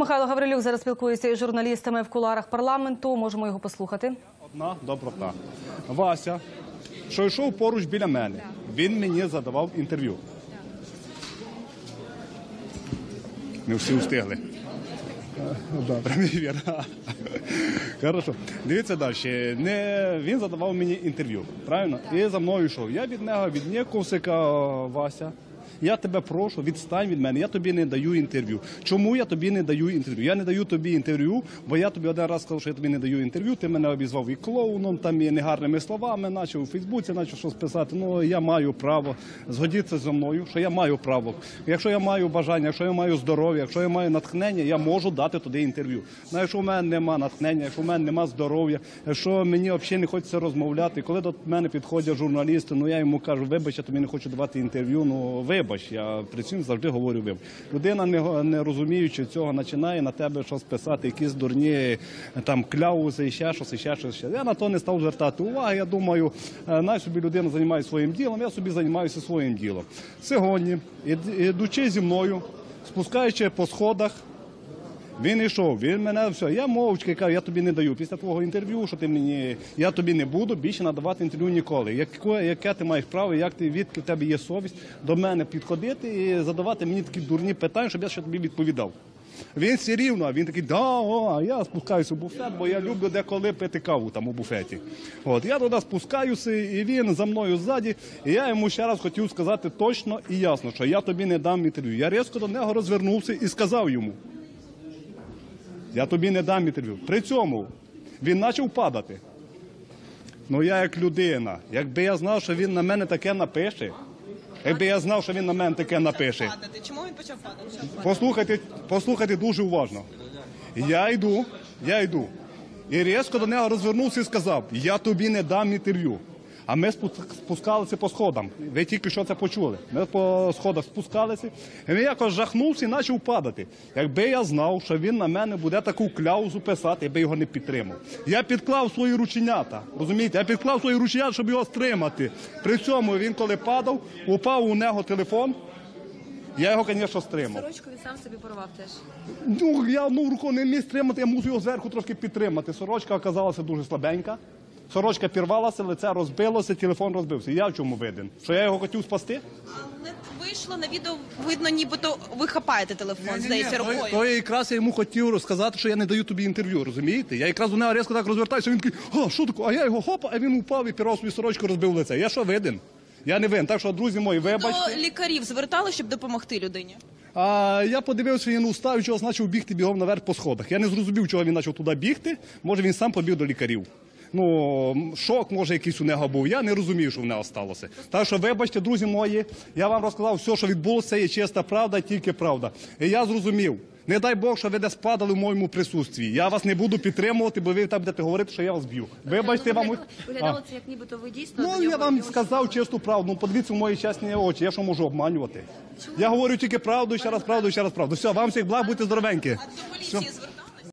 Михайло Гаврилюк зараз спілкується із журналістами в куларах парламенту. Можемо його послухати. Одна доброта. Вася, що йшов поруч біля мене, він мені задавав інтерв'ю. Не всі встигли. Добре, вірно. Хорошо. Дивіться далі. Не, він задавав мені інтерв'ю, правильно? І за мною йшов. Я від нього віднікувався, кажу, Вася. Я тебе прошу, відстань від мене, я тобі не даю інтерв'ю. Чому я тобі не даю інтерв'ю? Я не даю тобі інтерв'ю, бо я тобі один раз сказав, що я тобі не даю інтерв'ю. Ти мене обізвав і клоуном, там і негарними словами, почав у Фейсбуці, почав щось писати. Ну я маю право згодитися зі мною, що я маю право. Якщо я маю бажання, якщо я маю здоров'я, якщо я маю натхнення, я можу дати туди інтерв'ю. Ну, якщо в мене нема натхнення, якщо в мене нема здоров'я, якщо мені взагалі не хочеться розмовляти, коли до мене підходять журналісти, ну я йому кажу, вибач, я тобі не хочу давати інтерв'ю. Ну вибач, я при цьому завжди говорю вибач. Людина не, не розуміючи цього, починає на тебе щось писати, якісь дурні там кляузи, і ще щось, і ще щось. Я на то не став звертати уваги. Я думаю, е, най собі людина займається своїм ділом, я собі займаюся своїм ділом. Сьогодні, ід- ідучи зі мною, спускаючи по сходах. Він йшов, він мене все. Я мовчки кажу, я тобі не даю. Після твого інтерв'ю, що ти мені, я тобі не буду більше надавати інтерв'ю ніколи. Яке, яке ти маєш право, як ти відки в тебе є совість до мене підходити і задавати мені такі дурні питання, щоб я ще тобі відповідав. Він все рівно, він такий, да, о, а я спускаюся у буфет, бо я люблю деколи пити каву там у буфеті. От я туди спускаюся, і він за мною ззаді. І я йому ще раз хотів сказати точно і ясно, що я тобі не дам інтерв'ю. Я різко до нього розвернувся і сказав йому. Я тобі не дам інтерв'ю. При цьому він почав падати. Ну я як людина, якби я знав, що він на мене таке напише, якби я знав, що він на мене таке напише. Чому він почав падати? Послухайте, послухайте дуже уважно. Я йду, я йду. І різко до нього розвернувся і сказав: Я тобі не дам інтерв'ю. А ми спу- спускалися по сходам. Ви тільки що це почули. Ми по сходах спускалися. І він якось жахнувся і почав падати. Якби я знав, що він на мене буде таку кляузу писати, я би його не підтримав. Я підклав свої рученята. Розумієте, я підклав свої рученята, щоб його стримати. При цьому він, коли падав, упав у нього телефон. Я його, звісно, стримав. Сорочку він сам собі порвав теж. Ну, я одну руку не міг стримати, я мусив його зверху трошки підтримати. Сорочка оказалася дуже слабенька. Сорочка пірвалася, лице розбилося, телефон розбився. Я в чому виден? Що я його хотів спасти? Але вийшло на відео, видно, нібито ви хапаєте телефон, здається, рукою. то я якраз я йому хотів розказати, що я не даю тобі інтерв'ю, розумієте? Я якраз до нього різко так розвертаюся, він такий, а що таке? А я його хопа, а він упав і пірвав свою сорочку, розбив лице. Я що виден? Я не винен. Так що, друзі мої, вибачте. До лікарів звертали, щоб допомогти людині. А я подивився, він устав, і чогось почав бігти бігом наверх по сходах. Я не зрозумів, чого він почав туди бігти. Може, він сам побіг до лікарів. Ну, шок, може, якийсь у нього був. Я не розумію, що в нього сталося. Так що, вибачте, друзі мої, я вам розказав все, що відбулося, є чиста правда, тільки правда. І я зрозумів. Не дай Бог, що ви десь падали в моєму присутстві. Я вас не буду підтримувати, бо ви там будете говорити, що я вас б'ю. Вибачте вам. Виглядало це як нібито ви дійсно. Ну, я вам сказав чисту правду. Ну, подивіться в мої чесні очі. Я що можу обманювати? Я говорю тільки правду, ще раз правду, ще раз правду. Все, вам всіх благ, будьте здоровенькі. А до поліції звертали?